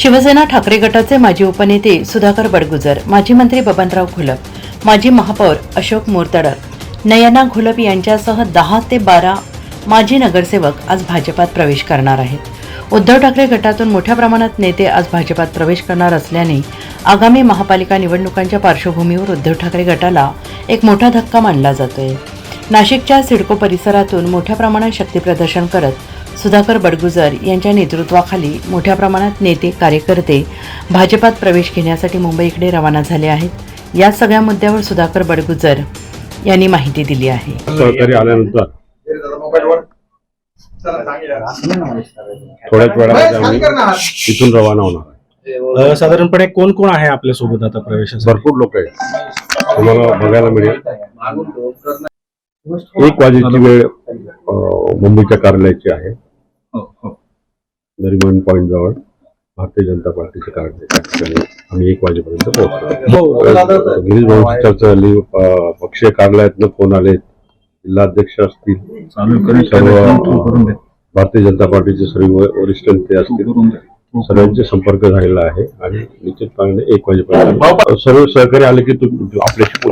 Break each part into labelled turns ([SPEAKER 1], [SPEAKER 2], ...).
[SPEAKER 1] शिवसेना ठाकरे गटाचे माजी उपनेते सुधाकर बडगुजर माजी मंत्री बबनराव घोलप माजी महापौर अशोक मोरतडक नयना घोलप यांच्यासह दहा ते बारा माजी नगरसेवक आज भाजपात प्रवेश करणार आहेत. उद्धव ठाकरे गटातून मोठ्या प्रमाणात नेते आज भाजपात प्रवेश करणार असल्याने आगामी महापालिका निवडणुकांच्या पार्श्वभूमीवर उद्धव ठाकरे गटाला एक मोठा धक्का मानला जातोय. नाशिकच्या सिडको परिसरातून मोठ्या प्रमाणात शक्तीप्रदर्शन करत सुधाकर बडगुजर यांच्या नेतृत्वाखाली मोठ्या प्रमाणात नेते कार्यकर्ते भाजपात प्रवेश घेण्यासाठी मुंबईकडे रवाना झाले आहेत. या सगळ्या मुद्द्यावर सुधाकर बडगुजर यांनी माहिती दिली आहे.
[SPEAKER 2] सहकारी आल्यानंतर. थोड्याच वेळामध्ये आम्ही तिथून रवाना होणार.
[SPEAKER 3] साधारणपणे कोण कोण आहे आपल्यासोबत आता प्रवेशासाठी?
[SPEAKER 2] भरपूर लोक आहेत. तुम्हाला बघायला मिळेल. एक वाजेची वेळ मुंबईच्या कार्यालयाची आहे. नरिमन पॉईंट जवळ भारतीय जनता पार्टीचे त्या ठिकाणी आम्ही एक वाजेपर्यंत पोहोचतो. गिरीश भाऊची चर्चा झाली पक्षीय कार्यालयातनं फोन आले जिल्हाध्यक्ष असतील. सर्व भारतीय जनता पार्टीचे सर्व वरिष्ठ नेते असतील. सर्वांचे संपर्क झालेला आहे. आणि निश्चितपणे एक वाजेपर्यंत सर्व सहकारी आले की तुम्ही आपल्याशी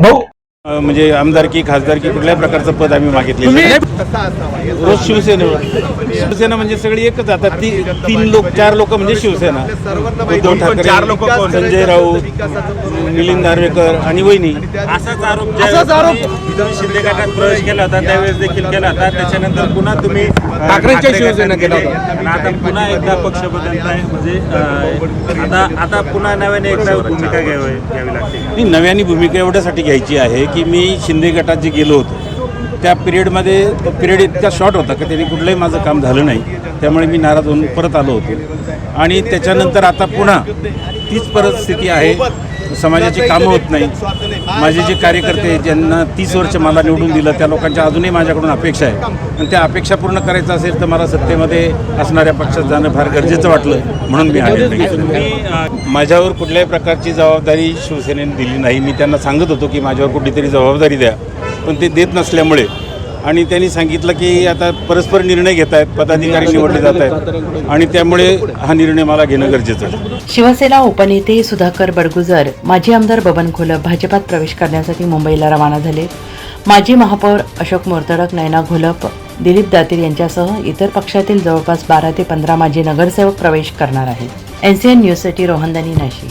[SPEAKER 4] म्हणजे आमदारकी खासदारकी कुठल्याही प्रकारचं पद आम्ही मागितले रोज शिवसेनेवर शिवसेना म्हणजे सगळी एकच आता ती तीन लोक चार लोक म्हणजे शिवसेना. उद्धव ठाकरे संजय राऊत मिलिंद नार्वेकर आणि वहिनी. असाच आरोप असाच आरोप. शिंदे गटात प्रवेश केला होता त्यावेळेस देखील केला होता. त्याच्यानंतर पुन्हा तुम्ही ठाकरेंच्या शिवसेना केला होता. आणि आता पुन्हा एकदा पक्ष बदलताय. म्हणजे आता आता पुन्हा नव्याने एकदा भूमिका घ्यावी घ्यावी लागते. नव्याने भूमिका एवढ्यासाठी घ्यायची आहे की की मी शिंदे गटात जे गेलो होतो त्या पिरियडमध्ये तो पिरियड इतका शॉर्ट होता की त्यांनी कुठलंही माझं काम झालं नाही. त्यामुळे मी नाराज होऊन परत आलो होतो. आणि त्याच्यानंतर आता पुन्हा तीच परिस्थिती आहे. समाजाची कामं होत नाही. माझे जे कार्यकर्ते ज्यांना तीस वर्ष मला निवडून दिलं त्या लोकांच्या अजूनही माझ्याकडून अपेक्षा आहे. आणि त्या अपेक्षा पूर्ण करायचं असेल तर मला सत्तेमध्ये असणाऱ्या पक्षात जाणं फार गरजेचं वाटलं म्हणून मी हा निर्णय माझ्यावर कुठल्याही प्रकारची जबाबदारी शिवसेनेने दिली नाही. मी त्यांना सांगत होतो की माझ्यावर कुठलीतरी जबाबदारी द्या पण ते देत नसल्यामुळे आणि त्यांनी सांगितलं की आता परस्पर निर्णय घेत आहेत पदाधिकारी निवडले जात आहेत आणि त्यामुळे हा निर्णय मला घेणं गरजेचं आहे.
[SPEAKER 1] शिवसेना उपनेते सुधाकर बडगुजर माजी आमदार बबन घोलप भाजपात प्रवेश करण्यासाठी मुंबईला रवाना झाले. माजी महापौर अशोक मोरतडक नयना घोलप दिलीप दातीर यांच्यासह इतर पक्षातील जवळपास बारा ते पंधरा माजी नगरसेवक प्रवेश करणार आहेत. एनसीएन न्यूजसाठी रोहनदानी नाशिक.